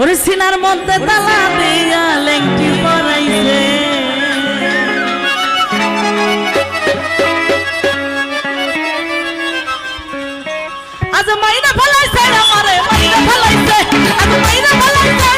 ওর সিনার মধ্যে তালা দিয়া লেংটি পরাইছে। আজ মাইনা ফলাইছে আমারে মাইনা ফলাইছে আজ মাইনা ফলাইছে।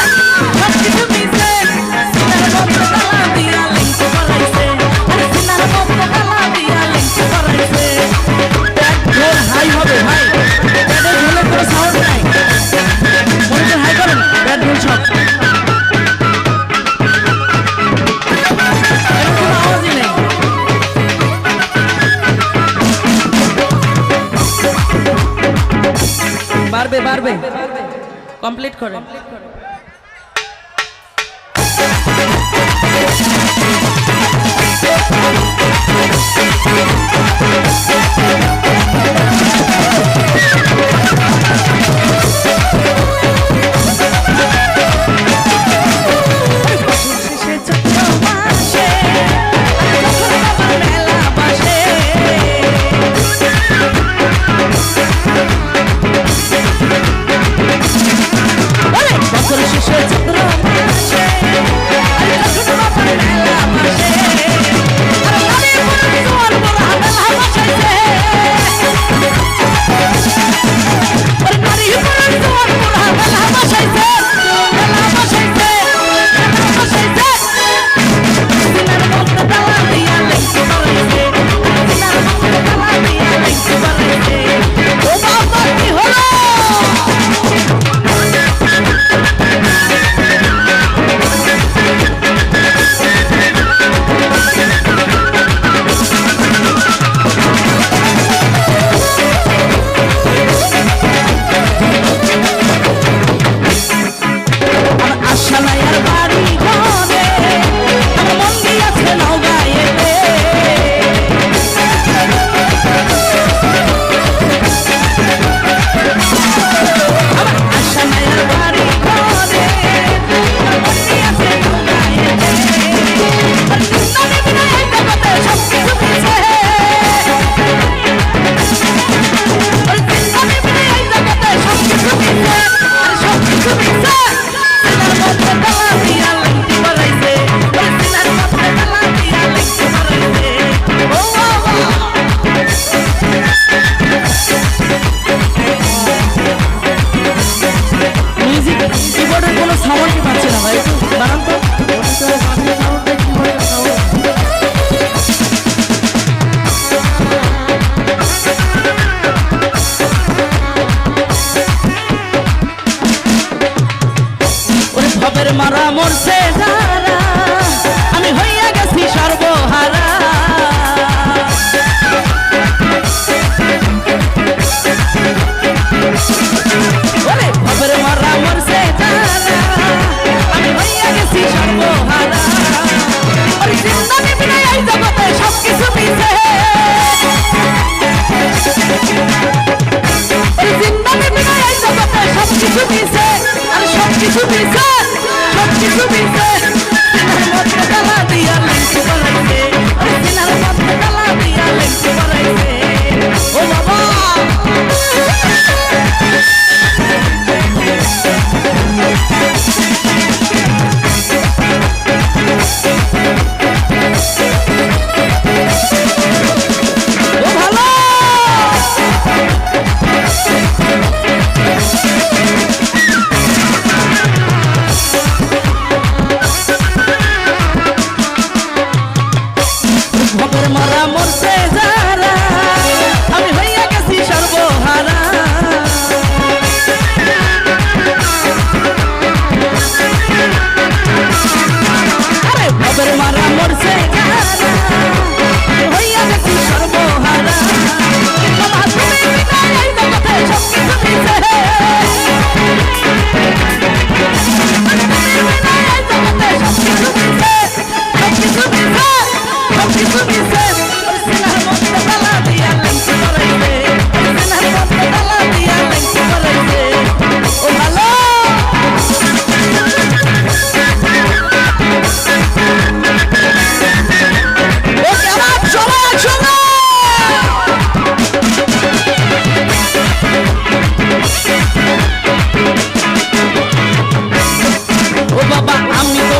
করেন।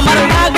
tomar nada.